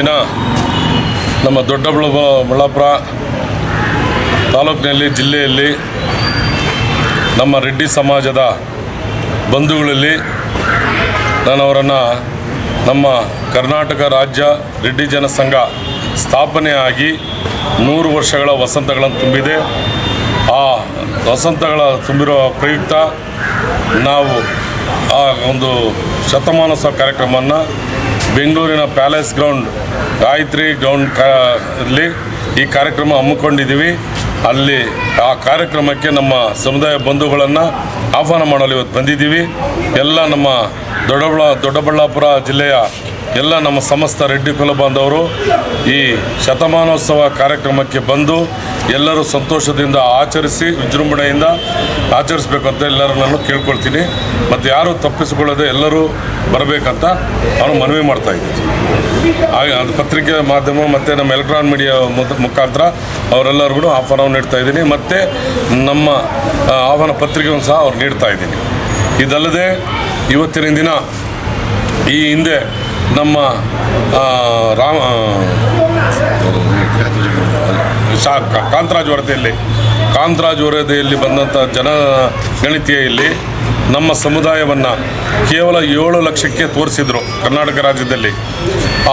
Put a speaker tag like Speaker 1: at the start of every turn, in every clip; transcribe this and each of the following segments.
Speaker 1: ದಿನ ನಮ್ಮ ದೊಡ್ಡಬಳ್ಳ ಬಳ್ಳಾಪುರ ತಾಲೂಕಿನಲ್ಲಿ, ಜಿಲ್ಲೆಯಲ್ಲಿ, ನಮ್ಮ ರೆಡ್ಡಿ ಸಮಾಜದ ಬಂಧುಗಳಲ್ಲಿ ನಾನು ಅವರನ್ನು ನಮ್ಮ ಕರ್ನಾಟಕ ರಾಜ್ಯ ರೆಡ್ಡಿ ಜನಸಂಘ ಸ್ಥಾಪನೆಯಾಗಿ ನೂರು ವರ್ಷಗಳ ವಸಂತಗಳನ್ನು ತುಂಬಿದೆ. ಆ ವಸಂತಗಳ ತುಂಬಿರುವ ಪ್ರಯುಕ್ತ ನಾವು ಆ ಒಂದು ಶತಮಾನೋತ್ಸವ ಕಾರ್ಯಕ್ರಮವನ್ನು ಬೆಂಗಳೂರಿನ ಪ್ಯಾಲೇಸ್ ಗ್ರೌಂಡ್, ಗಾಯತ್ರಿ ಗ್ರೌಂಡ್ ಅಲ್ಲಿ ಈ ಕಾರ್ಯಕ್ರಮ ಹಮ್ಮಿಕೊಂಡಿದ್ದೀವಿ. ಅಲ್ಲಿ ಆ ಕಾರ್ಯಕ್ರಮಕ್ಕೆ ನಮ್ಮ ಸಮುದಾಯ ಬಂಧುಗಳನ್ನು ಆಹ್ವಾನ ಮಾಡಲು ಇವತ್ತು ಬಂದಿದ್ದೀವಿ. ಎಲ್ಲ ನಮ್ಮ ದೊಡ್ಡಬಳ್ಳಾ, ದೊಡ್ಡಬಳ್ಳಾಪುರ ಜಿಲ್ಲೆಯ ಎಲ್ಲ ನಮ್ಮ ಸಮಸ್ತ ರೆಡ್ಡಿ ಕುಲ ಬಾಂಧವರು ಈ ಶತಮಾನೋತ್ಸವ ಕಾರ್ಯಕ್ರಮಕ್ಕೆ ಬಂದು ಎಲ್ಲರೂ ಸಂತೋಷದಿಂದ ಆಚರಿಸಿ, ವಿಜೃಂಭಣೆಯಿಂದ ಆಚರಿಸಬೇಕು ಅಂತ ಎಲ್ಲರೂ ನಾನು ಕೇಳ್ಕೊಳ್ತೀನಿ. ಮತ್ತು ಯಾರು ತಪ್ಪಿಸಿಕೊಳ್ಳದೆ ಎಲ್ಲರೂ ಬರಬೇಕಂತ ನಾನು ಮನವಿ ಮಾಡ್ತಾ ಇದ್ದೀನಿ. ಅದು ಪತ್ರಿಕೆ ಮಾಧ್ಯಮ ಮತ್ತು ನಮ್ಮ ಎಲೆಕ್ಟ್ರಾನ್ ಮೀಡಿಯಾ ಮುಖ- ಮುಖಾಂತರ ಅವರೆಲ್ಲರಿಗೂ ಆಹ್ವಾನವನ್ನು ನೀಡ್ತಾ ಇದ್ದೀನಿ. ಮತ್ತು ನಮ್ಮ ಆಹ್ವಾನ ಪತ್ರಿಕೆಯನ್ನು ಸಹ ಅವ್ರು ನೀಡ್ತಾ ಇದ್ದೀನಿ. ಇದಲ್ಲದೆ ಇವತ್ತಿನ ದಿನ ಈ ಹಿಂದೆ ನಮ್ಮ ರಾಮ ಕಾಂತರಾಜ್ ವರದಿಯಲ್ಲಿ ಕಾಂತರಾಜ್ ವರದಿಯಲ್ಲಿ ಬಂದಂಥ ಜನಗಣತಿಯಲ್ಲಿ ನಮ್ಮ ಸಮುದಾಯವನ್ನು ಕೇವಲ ಏಳು ಲಕ್ಷಕ್ಕೆ ತೋರಿಸಿದರು ಕರ್ನಾಟಕ ರಾಜ್ಯದಲ್ಲಿ.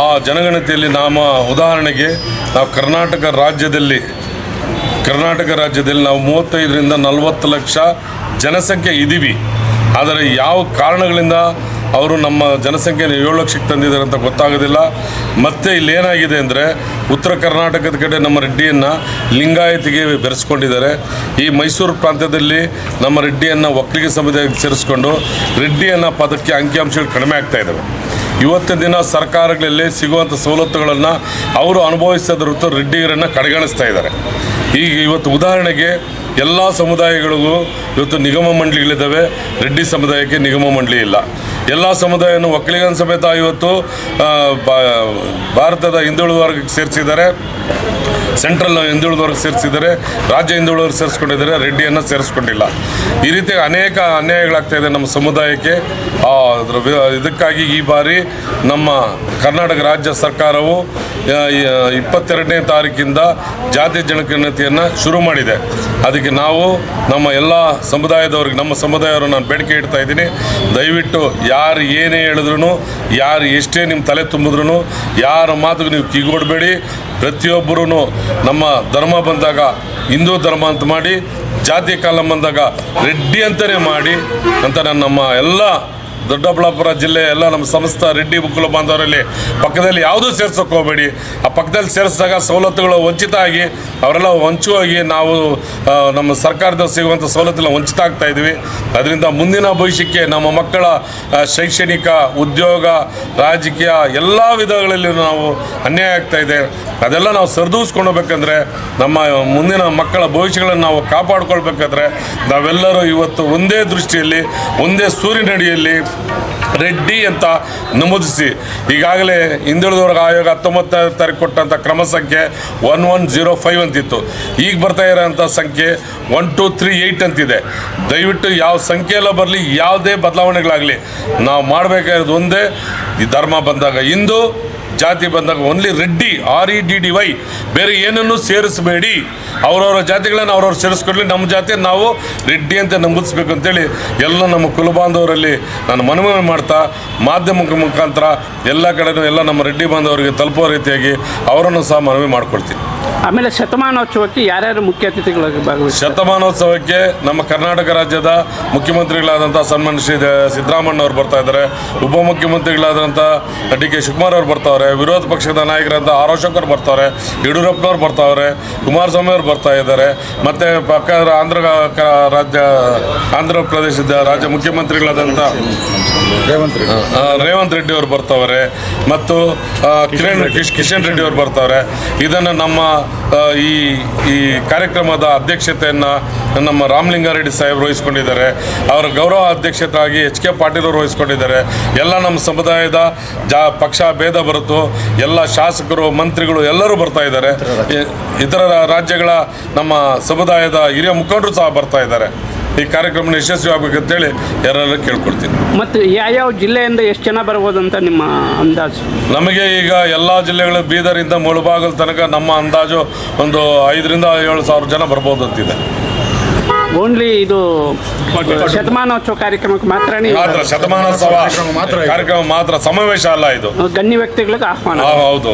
Speaker 1: ಆ ಜನಗಣತಿಯಲ್ಲಿ ನಾಮ ಉದಾಹರಣೆಗೆ ನಾವು ಕರ್ನಾಟಕ ರಾಜ್ಯದಲ್ಲಿ ಕರ್ನಾಟಕ ರಾಜ್ಯದಲ್ಲಿ ನಾವು ಮೂವತ್ತೈದರಿಂದ ನಲವತ್ತು ಲಕ್ಷ ಜನಸಂಖ್ಯೆ ಇದ್ದೀವಿ. ಆದರೆ ಯಾವ ಕಾರಣಗಳಿಂದ ಅವರು ನಮ್ಮ ಜನಸಂಖ್ಯೆಯನ್ನು ಏಳು ಲಕ್ಷಕ್ಕೆ ತಂದಿದ್ದಾರೆ ಅಂತ ಗೊತ್ತಾಗೋದಿಲ್ಲ. ಮತ್ತೆ ಇಲ್ಲಿ ಏನಾಗಿದೆ ಅಂದರೆ ಉತ್ತರ ಕರ್ನಾಟಕದ ಕಡೆ ನಮ್ಮ ರೆಡ್ಡಿಯನ್ನು ಲಿಂಗಾಯತಿಗೆ ಬೆರೆಸ್ಕೊಂಡಿದ್ದಾರೆ. ಈ ಮೈಸೂರು ಪ್ರಾಂತ್ಯದಲ್ಲಿ ನಮ್ಮ ರೆಡ್ಡಿಯನ್ನು ಒಕ್ಕಲಿಗ ಸಮುದಾಯಕ್ಕೆ ಸೇರಿಸ್ಕೊಂಡು ರೆಡ್ಡಿಯನ್ನು ಪದಕ್ಕೆ ಅಂಕಿಅಂಶಗಳು ಕಡಿಮೆ ಆಗ್ತಾ ಇದ್ದಾವೆ ಇವತ್ತಿನ ದಿನ ಸರ್ಕಾರಗಳಲ್ಲಿ ಸಿಗುವಂಥ ಸವಲತ್ತುಗಳನ್ನು ಅವರು ಅನುಭವಿಸದ ಹೊರತು ರೆಡ್ಡಿಗರನ್ನು ಕಡೆಗಣಿಸ್ತಾ ಇದ್ದಾರೆ. ಈಗ ಇವತ್ತು ಉದಾಹರಣೆಗೆ ಎಲ್ಲ ಸಮುದಾಯಗಳಿಗೂ ಇವತ್ತು ನಿಗಮ ಮಂಡಳಿಗಳಿದ್ದಾವೆ. ರೆಡ್ಡಿ ಸಮುದಾಯಕ್ಕೆ ನಿಗಮ ಮಂಡಳಿ ಇಲ್ಲ. ಎಲ್ಲ ಸಮುದಾಯವನ್ನು ಒಕ್ಕಲಿಗನ ಸಮೇತ ಇವತ್ತು ಭಾರತದ ಹಿಂದುಳಿದ ವರ್ಗಕ್ಕೆ ಸೇರಿಸಿದ್ದಾರೆ. ಸೆಂಟ್ರಲ್ ಹಿಂದುಳಿದವ್ರಿಗೆ ವರ್ಗ ಸೇರಿಸಿದ್ದಾರೆ, ರಾಜ್ಯ ಹಿಂದುಳಿದ ವರ್ಗ ಸೇರಿಸ್ಕೊಂಡಿದ್ದಾರೆ, ರೆಡ್ಡಿಯನ್ನು ಸೇರಿಸ್ಕೊಂಡಿಲ್ಲ. ಈ ರೀತಿ ಅನೇಕ ಅನ್ಯಾಯಗಳಾಗ್ತಾ ಇದೆ ನಮ್ಮ ಸಮುದಾಯಕ್ಕೆ. ಇದಕ್ಕಾಗಿ ಈ ಬಾರಿ ನಮ್ಮ ಕರ್ನಾಟಕ ರಾಜ್ಯ ಸರ್ಕಾರವು ಇಪ್ಪತ್ತೆರಡನೇ ತಾರೀಕಿಂದ ಜಾತಿ ಜನಗಣತಿಯನ್ನು ಶುರು ಮಾಡಿದೆ. ಅದಕ್ಕೆ ನಾವು ನಮ್ಮ ಎಲ್ಲ ಸಮುದಾಯದವ್ರಿಗೆ, ನಮ್ಮ ಸಮುದಾಯವರು ನಾನು ಬೇಡಿಕೆ ಇಡ್ತಾ ಇದ್ದೀನಿ. ದಯವಿಟ್ಟು ಯಾರು ಏನೇ ಹೇಳಿದ್ರು ಯಾರು ಎಷ್ಟೇ ನಿಮ್ಮ ತಲೆ ತುಂಬಿದ್ರು ಯಾರ ಮಾತಿಗೆ ನೀವು ಕಿಗೊಡ್ಬೇಡಿ ಪ್ರತಿಯೊಬ್ಬರೂ ನಮ್ಮ ಧರ್ಮ ಬಂದಾಗ ಹಿಂದೂ ಧರ್ಮ ಅಂತ ಮಾಡಿ, ಜಾತಿ ಕಾಲಂ ಬಂದಾಗ ರೆಡ್ಡಿ ಅಂತಲೇ ಮಾಡಿ ಅಂತ ನಾನು ನಮ್ಮ ಎಲ್ಲ ದೊಡ್ಡಬಳ್ಳಾಪುರ ಜಿಲ್ಲೆ ಎಲ್ಲ ನಮ್ಮ ಸಮಸ್ತ ರೆಡ್ಡಿ ಬುಕ್ಕಲು ಬಾಂಧವರಲ್ಲಿ ಪಕ್ಕದಲ್ಲಿ ಯಾವುದೂ ಸೇರ್ಸೋಕೆ ಹೋಗಬೇಡಿ. ಆ ಪಕ್ಕದಲ್ಲಿ ಸೇರಿಸಿದಾಗ ಸವಲತ್ತುಗಳು ವಂಚಿತ ಆಗಿ, ಅವರೆಲ್ಲ ವಂಚುವಾಗಿ ನಾವು ನಮ್ಮ ಸರ್ಕಾರದ ಸಿಗುವಂಥ ಸವಲತ್ತುಗಳ ವಂಚಿತ ಆಗ್ತಾ ಇದ್ದೀವಿ ಅದರಿಂದ ಮುಂದಿನ ಭವಿಷ್ಯಕ್ಕೆ ನಮ್ಮ ಮಕ್ಕಳ ಶೈಕ್ಷಣಿಕ, ಉದ್ಯೋಗ, ರಾಜಕೀಯ ಎಲ್ಲ ವಿಧಗಳಲ್ಲಿ ನಾವು ಅನ್ಯಾಯ ಆಗ್ತಾ ಇದೆ. ಅದೆಲ್ಲ ನಾವು ಸರಿದೂಸ್ಕೊಂಡು ಹೋಗ್ಬೇಕಂದ್ರೆ, ನಮ್ಮ ಮುಂದಿನ ಮಕ್ಕಳ ಭವಿಷ್ಯಗಳನ್ನು ನಾವು ಕಾಪಾಡ್ಕೊಳ್ಬೇಕಾದ್ರೆ ನಾವೆಲ್ಲರೂ ಇವತ್ತು ಒಂದೇ ದೃಷ್ಟಿಯಲ್ಲಿ, ಒಂದೇ ಸೂರ್ಯನಡಿಯಲ್ಲಿ ರೆಡ್ಡಿ ಅಂತ ನಮೂದಿಸಿ. ಈಗಾಗಲೇ ಹಿಂದುಳಿದ ವರ್ಗ ಆಯೋಗ ಹತ್ತೊಂಬತ್ತನೇ ತಾರೀಕು ಕೊಟ್ಟಂಥ ಕ್ರಮ ಸಂಖ್ಯೆ ಒನ್ ಒನ್ ಜೀರೋ ಫೈವ್ ಅಂತಿತ್ತು. ಈಗ ಬರ್ತಾ ಇರೋಂಥ ಸಂಖ್ಯೆ ಒನ್ ಟು ತ್ರೀ ಏಯ್ಟ್ ಅಂತಿದೆ. ದಯವಿಟ್ಟು ಯಾವ ಸಂಖ್ಯೆ ಎಲ್ಲ ಬರಲಿ, ಯಾವುದೇ ಬದಲಾವಣೆಗಳಾಗಲಿ. ನಾವು ಮಾಡಬೇಕಾಗಿರೋದು ಒಂದೇ, ಈ ಧರ್ಮ ಬಂದಾಗ ಹಿಂದೂ, ಜಾತಿ ಬಂದಾಗ only Reddy R E D D Y ಬೇರೆ ಏನನ್ನು ಸೇರಿಸಬೇಡಿ. ಅವರವರ ಜಾತಿಗಳನ್ನು ಅವ್ರವ್ರು ಸೇರಿಸ್ಕೊಡ್ಲಿ. ನಮ್ಮ ಜಾತಿ ನಾವು ರೆಡ್ಡಿ ಅಂತ ನಂಬಿಸ್ಬೇಕು ಅಂತೇಳಿ ಎಲ್ಲ ನಮ್ಮ ಕುಲಬಾಂಧವರಲ್ಲಿ ನಾನು ಮನವಿ ಮಾಡ್ತಾ ಮಾಧ್ಯಮ ಮುಖಾಂತರ ಎಲ್ಲ ಕಡೆನೂ ಎಲ್ಲ ನಮ್ಮ ರೆಡ್ಡಿ ಬಾಂಧವರಿಗೆ ತಲುಪುವ ರೀತಿಯಾಗಿ ಅವರನ್ನು ಸಹ ಮನವಿ ಮಾಡಿಕೊಡ್ತೀನಿ
Speaker 2: ಆಮೇಲೆ ಶತಮಾನೋತ್ಸವಕ್ಕೆ ಯಾರ್ಯಾರು ಮುಖ್ಯ ಅತಿಥಿಗಳಾಗಿ ಭಾಗವಹಿಸಿ
Speaker 1: ಶತಮಾನೋತ್ಸವಕ್ಕೆ ನಮ್ಮ ಕರ್ನಾಟಕ ರಾಜ್ಯದ ಮುಖ್ಯಮಂತ್ರಿಗಳಾದಂಥ ಸನ್ಮಾನ್ಯ ಶ್ರೀ ಸಿದ್ದರಾಮಣ್ಣ ಅವರು ಬರ್ತಾ ಇದ್ದಾರೆ. ಉಪಮುಖ್ಯಮಂತ್ರಿಗಳಾದಂಥ ಡಿ ಕೆ ಶಿವಕುಮಾರ್ ಅವರು ಬರ್ತಾವ್ರೆ. ವಿರೋಧ ಪಕ್ಷದ ನಾಯಕರಾದ ಆರೋಶಕರು ಬರ್ತಾರೆ ಬರ್ತಾವ್ರೆ. ಯಡಿಯೂರಪ್ಪನವ್ರು ಬರ್ತಾವ್ರೆ ಕುಮಾರಸ್ವಾಮಿ ಅವರು ಬರ್ತಾ ಇದ್ದಾರೆ ಮತ್ತೆ ಪಕ್ಕ ಆಂಧ್ರ ರಾಜ್ಯ ಆಂಧ್ರ ಪ್ರದೇಶದ ರಾಜ್ಯ ಮುಖ್ಯಮಂತ್ರಿಗಳಾದಂಥ ರೇವಂತ್ ರೆಡ್ಡಿ. ಅವರು ಬರ್ತವ್ರೆ. ಮತ್ತು ಕಿರಣ್ ಕಿಶ್ ಕಿಶನ್ ರೆಡ್ಡಿ ಅವರು ಬರ್ತವ್ರೆ. ಇದನ್ನು ನಮ್ಮ ಈ ಈ ಕಾರ್ಯಕ್ರಮದ ಅಧ್ಯಕ್ಷತೆಯನ್ನು ನಮ್ಮ ರಾಮಲಿಂಗಾರೆಡ್ಡಿ ಸಾಹೇಬರು ವಹಿಸ್ಕೊಂಡಿದ್ದಾರೆ. ಅವರ ಗೌರವ ಅಧ್ಯಕ್ಷತೆಯಾಗಿ ಎಚ್ ಕೆ ಪಾಟೀಲ್ ಅವರು ವಹಿಸ್ಕೊಂಡಿದ್ದಾರೆ. ಎಲ್ಲ ನಮ್ಮ ಸಮುದಾಯದ ಜಾ ಪಕ್ಷ ಭೇದ ಬರುತ್ತು. ಎಲ್ಲ ಶಾಸಕರು ಮಂತ್ರಿಗಳು ಎಲ್ಲರೂ ಬರ್ತಾ ಇದ್ದಾರೆ. ಇತರ ರಾಜ್ಯಗಳ ನಮ್ಮ ಸಮುದಾಯದ ಹಿರಿಯ ಮುಖಂಡರು ಸಹ ಬರ್ತಾ ಇದ್ದಾರೆ. ಈ ಕಾರ್ಯಕ್ರಮ ಯಶಸ್ವಿ ಆಗ್ಬೇಕಂತೇಳಿ ಯಾರು ಕೇಳ್ಕೊಡ್ತೀನಿ.
Speaker 2: ಮತ್ತು ಯಾವ್ಯಾವ ಜಿಲ್ಲೆಯಿಂದ ಎಷ್ಟು ಜನ ಬರಬಹುದು ಅಂತ ನಿಮ್ಮ ಅಂದಾಜು?
Speaker 1: ನಮಗೆ ಈಗ ಎಲ್ಲ ಜಿಲ್ಲೆಗಳು ಬೀದರಿಂದ ಮುಳುಬಾಗಲ್ ತನಕ ನಮ್ಮ ಅಂದಾಜು ಒಂದು ಐದರಿಂದ ಏಳು ಸಾವಿರ ಜನ ಬರ್ಬೋದು ಅಂತಿದೆ.
Speaker 2: ಓನ್ಲಿ ಇದು ಶತಮಾನೋತ್ಸವ ಕಾರ್ಯಕ್ರಮಕ್ಕೆ ಮಾತ್ರ
Speaker 1: ಮಾತ್ರ ಶತಮಾನೋತ್ಸವ ಕಾರ್ಯಕ್ರಮ ಮಾತ್ರ ಸಮಾವೇಶ ಅಲ್ಲ ಇದು.
Speaker 2: ಗಣ್ಯ ವ್ಯಕ್ತಿಗಳಿಗೆ ಆಹ್ವಾನ.
Speaker 1: ಹೌದು.